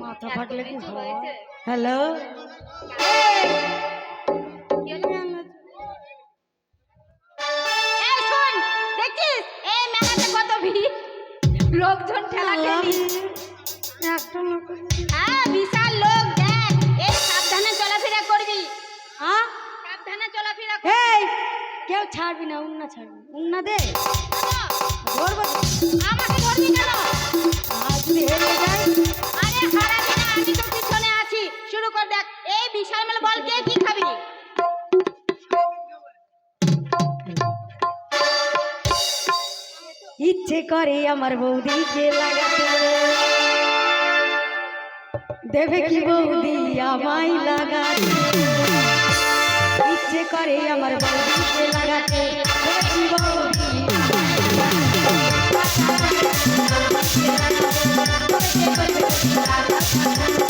মাথা ফাটলে কি হ্যালো? লোকজন ঠেলা ঠেলি একটা লোক হ্যাঁ বিশাল লোক দেখ এই সাবধানে চলাফেরা করবি। হ্যাঁ? সাবধানে চলাফেরা এই কেউ ছাড়বি না উন্না ছাড়বি। উন্না দে। এই বিশাল মেলা বল, কে ইচ্ছে করে আমার বৌদিকে লাগাতে। দেবে কি বৌদি আমায় লাগাতে? ইচ্ছে করে আমার বৌদিকে লাগাতে। দেবে কি বৌদি? ইচ্ছে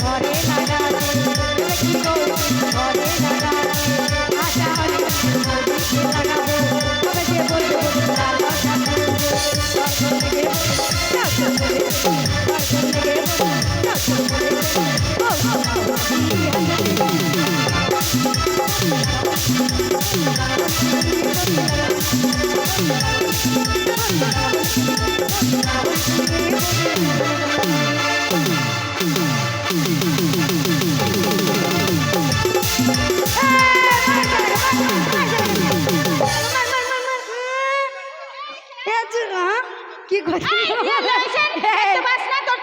ঘরে কি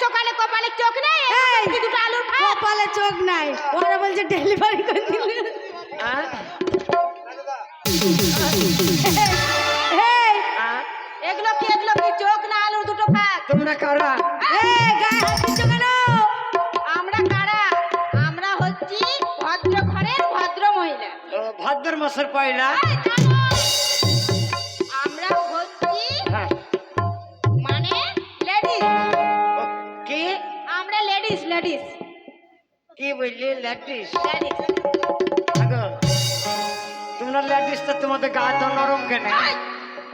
চোখালে কপালে চোখ নেই এই! এই দুটো আলুর কপালে চোখ নাই। ওরা বলছে ডেলিভারি করে দিলে। এগুলো কি এগুলো কি চোখ না আলুর দুটো তোমরা কারা? আমরা কারা? আমরা হচ্ছি ভদ্র ঘরের ভদ্র মহিলা ভাদ্র মাসের পয়লা আমরা লেডিস লেডিস কি বললি ল্যাটিস লেডিস আগো তোমরা ল্যাটিস তো তোমাদের গা তো নরম কেন?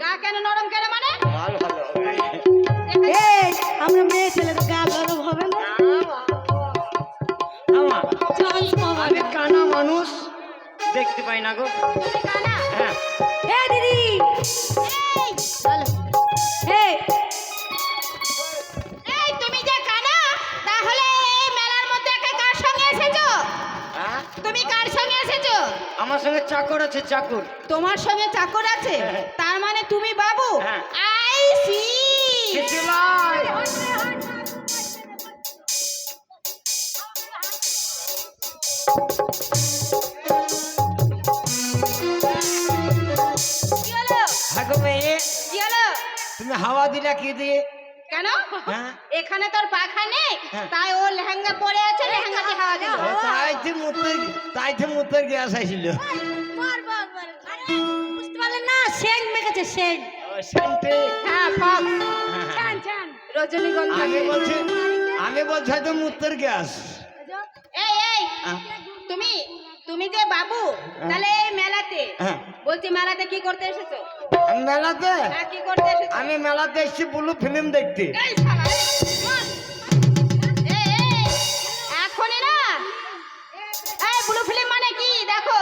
গা কেন নরম কেন মানে? ভালো ভালো এই, আমরা মেয়ে ছেলে গা গরম হবে না? আমা চান্স পাবো আমি কানা মানুষ দেখতে পাই না গো। কানা? হ্যাঁ। এ দিদি। তুমি কার সঙ্গে এসেছ? আমার সঙ্গে চাকর আছে চাকর। তোমার সঙ্গে চাকর আছে? হ্যাঁ। তার মানে তুমি বাবু? হ্যাঁ। I see. হ্যাঁ তুমি হাওয়া দিলা কি দিয়ে? কেন? হ্যাঁ। এখানে তোর পাখা নেই? হ্যাঁ। তাই ও লেহেঙ্গা পরে আছে লেহেঙ্গাতে হাওয়া দিল তাই তো মুতের তাই তো মুতের গ্যাস আইছিল। বুঝতে না? সেন্ট মেখেছে ও, হ্যাঁ হ্যাঁ। রজনীগন্ধা। আমি বলছি আমি বলছি হয়তো মুতের গ্যাস। এই এই। তুমি তুমি যে বাবু হ্যাঁ। তাহলে এই মেলাতে হ্যাঁ। বলছি মেলাতে কি করতে এসেছ? মেলাতে? হ্যাঁ, কি করতে এসেছ? আমি মেলাতে এসেছি বুলু ফিল্ম দেখতে। এখনই না? এই বুলু ফিল্ম মানে কি? দেখো।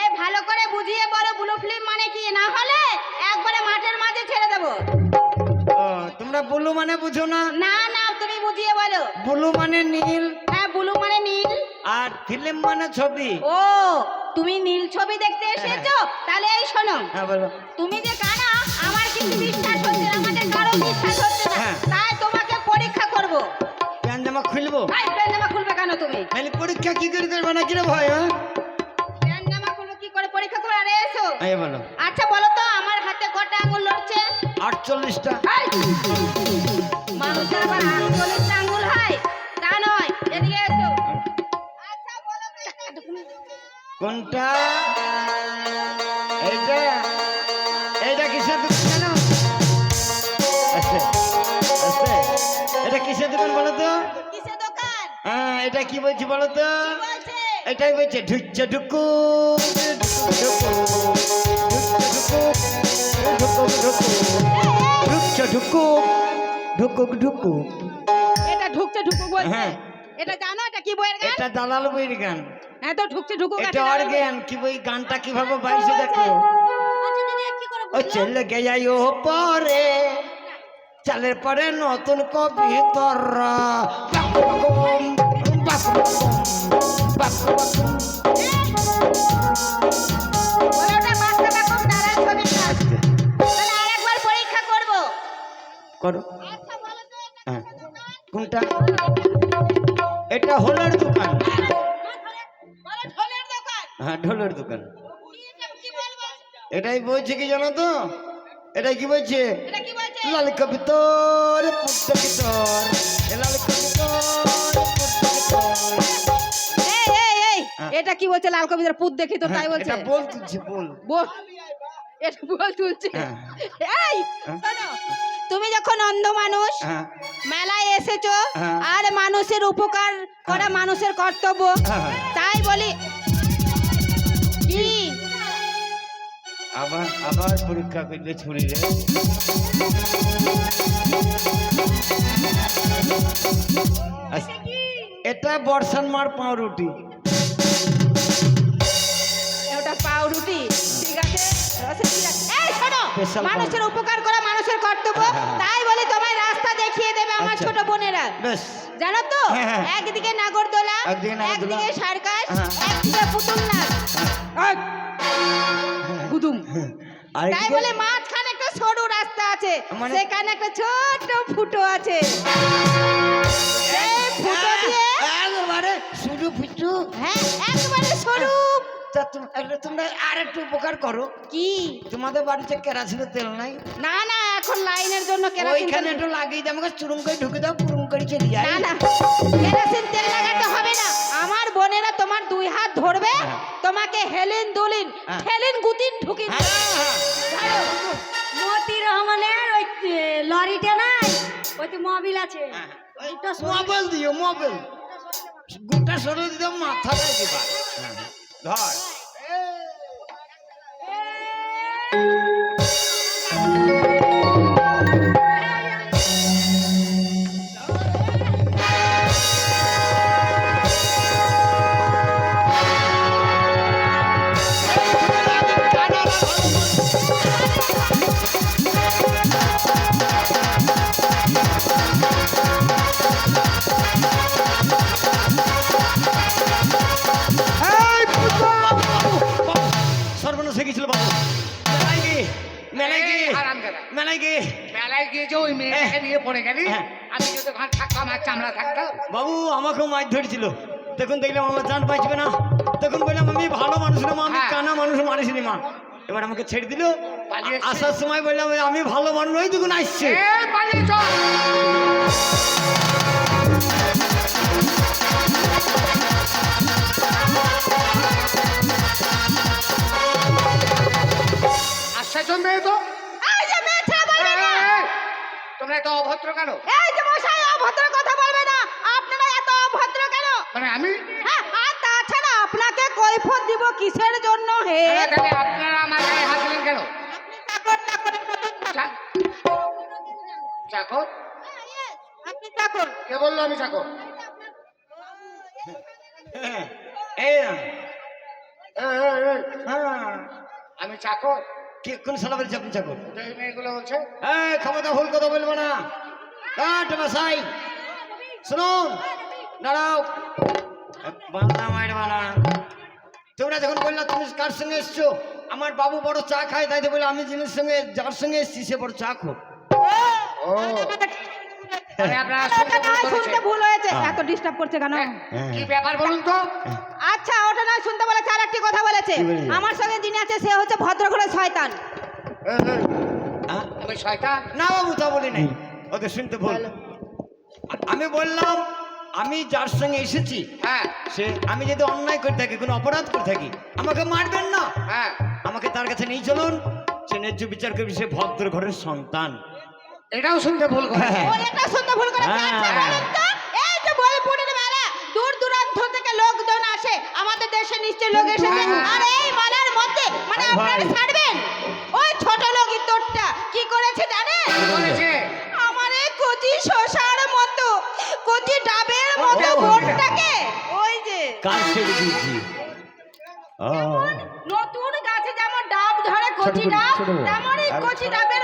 এই ভালো করে বুঝিয়ে বলো ব্লু ফিল্ম মানে কি? না হলে একবারে মাঠের মাঝে ছেড়ে দেবো। তোমরা বুলু মানে বুঝো না? না না তুমি বুঝিয়ে বলো। ব্লু মানে নীল। আর ফিল্ম মানে ছবি। ও তুমি নীল ছবি দেখতে এসেছ? তাহলে এই শোনো। হ্যাঁ বলো। তুমি যে কানা আমার কিন্তু বিশ্বাস হচ্ছে না আমাদের কারও বিশ্বাস হচ্ছে না। হ্যাঁ। তাই তোমাকে পরীক্ষা করব। প্যান জামা খুলবো? ভাই প্যান জামা খুলবে কেন তুমি? তাহলে পরীক্ষা কি করে করবে না কিরে ভয় হ্যাঁ? প্যান জামা খুলবে কি করে পরীক্ষা করে আরে এসো। এই বলো। আচ্ছা বলো তো আমার হাতে কটা আঙুল লড়ছে? আটচল্লিশটা। এই! মানুষের আবার আটচল্লিশটা আঙুল হয়? কোনটা? এইটা? এইটা কিসের দোকান জানো? আচ্ছা আচ্ছা এটা কিসের দোকান বলো তো? হ্যাঁ এটা কি বলছি বলো তো? এটাই বলছে ঢুকছে ঢুকু ঢুকছে ঢুকু ঢুকুক ঢুকু। এটা ঢুকছে ঢুকু বলছে। হ্যাঁ। এটা জানো এটা কি বইয়ের গান? এটা দালাল বইয়ের গান। হ্যাঁ তো ঢুকছে ঢুকো এটা অর্গেন কি বই গানটা কীভাবে বাইছে দেখো আচ্ছা ও চলে গেয়াই ও পরে চালের পরে নতুন কবিতর ওটা এটাই বলছে কি জানো তো এটাই কি বলছে লাল কবিতর পুত্র কিতর লাল। এটা কি বলছে লাল কবিতার পুত দেখি তো তাই হ্যাঁ, বলছে বল তুলছে বল বল এটা বল তুলছে হ্যাঁ। এই হ্যাঁ। তুমি যখন অন্ধ মানুষ মেলায় এসেছ। আর মানুষের উপকার করা। মানুষের কর্তব্য। তাই বলি কি আবার আবার পরীক্ষা করবে ছুরি রে। আচ্ছা, এটা বর্ষান মার পাউরুটি। ওটা পাউরুটি? ঠিক আছে। এই শোনো মানুষের উপকার করা মানুষের কর্তব্য। হ্যাঁ, হ্যাঁ। তাই বলে তোমায় রাস্তা দেখিয়ে দেবে আমার আচ্ছা। ছোট বোনেরা। জানো তো হ্যাঁ, হ্যাঁ। একদিকে নাগরদোলা একদিকে সার্কাস হ্যাঁ। একদিকে পুতুল নাচ। আর তাই বলে মাঝখানে একটা সরু রাস্তা আছে মানে- সেখানে একটা ছোট ফুটো আছে। তোমরা আর একটু উপকার করো। কি? তোমাদের বাড়িতে কেরাসিনের তেল নাই? না না এখন লাইনের জন্য কেরাসিন ওইখানে একটু লাগিয়ে দাও আমাকে চুরুম করে ঢুকে দাও পুরুম করে চলে যাই। না না কেরাসিন তেল লাগাতে হবে না। আমার বোনেরা তোমার দুই হাত ধরবে হ্যাঁ। তোমাকে হেলিন দুলিন হ্যাঁ। হেলিন গুতিন ঢুকিন হ্যাঁ, হ্যাঁ। মতি রহমানের ওই লরিটা নাই? ওই তো মোবিল আছে। হ্যাঁ। দুটো সরিয়ে- মোবাইল দিও। মোবাইল গোটা সরে দিও। মাথাটাই দিবা। হ্যাঁ, ধর। ওই মেয়েটাকে নিয়ে পড়ে গেলি? হ্যাঁ। আমি যদি ওখানে থাকতাম আর চামড়া থাকতাম? বাবু আমাকেও মাছ ধরেছিল। তখন দেখলাম আমার জান বাঁচবে না। তখন বললাম আমি ভালো মানুষ না মা, আমি হ্যাঁ। কানা মানুষ মানিসনি মা। এবার আমাকে ছেড়ে দিল। আসার সময় বললাম আমি ভালো মানুষ ওই তখন আসছে। আশ্চর্য মেয়ে তো। তোমরা এত অভদ্র কেন? এই যে মশাই অভদ্র কথা বলবে না। আপনারা এত অভদ্র কেন? মানে আমি? হ্যাঁ আর তাছাড়া আপনাকে কৈফত দিব কিসের জন্য হে? তাহলে আপনারা আমার গায়ে হাত দিলেন কেন? চাকর আপনি চাকর। কে বলল আমি চাকর? হ্যাঁ, হ্যাঁ। আমি চাকর? কি কোন সালা বলছে আপনি চাকর? এই মেয়েগুলো বলছে। এই ক্ষমতা ভুল কথা বলব না। কাট বাসাই শুনুন দাঁড়াও। বাংলা মায়ের বানা তোমরা যখন বললা তুমি কার সঙ্গে এসছো? আমার বাবু বড় চা খায় তাই তো বলে আমি জিনিস সঙ্গে যার সঙ্গে এসছি সে বড় চা খো ও। শুনতে ভুল হয়েছে। হ্যাঁ। এত ডিস্টার্ব করছে কেন? কি ব্যাপার বলুন তো? আচ্ছা ওটা নয় শুনতে বলেছে আর একটি কথা বলেছে। আমার সঙ্গে যিনি আছে সে হচ্ছে ভদ্রঘরের শয়তান। হ্যাঁ? আমি শয়তান? না বাবু তা বলি নাই। ওদের শুনতে ভুল আমি বললাম আমি যার সঙ্গে এসেছি হ্যাঁ। সে আমি যদি অন্যায় করে থাকি কোনো অপরাধ করে থাকি আমাকে মারবেন না? হ্যাঁ। আমাকে তার কাছে নিয়ে চলুন। সে ন্যায্য বিচার করবে সে ভদ্র ঘরের সন্তান। এটাও শুনতে ভুল করেছে হ্যাঁ। ও এটা শুনতে ভুল করেছে হ্যাঁ। আচ্ছা বলুন তো এই যে বোলপুরের মেলা দূর দূরান্ত থেকে লোকজন আসে আমাদের দেশে নিশ্চয় লোক এসেছে হ্যাঁ। আর এই মেলার মধ্যে মানে আপনারা ছাড়বেন? ওই ছোট লোক ইতরটা কি করেছে জানেন? আমার এই কচি শশার মতো কচি ডাবের মতো ও। ওই যে। কার ছেড়ে দিয়েছি? নতুন গাছে যেমন ডাব ধরে কচি ডাব। তেমনই কচি ডাবের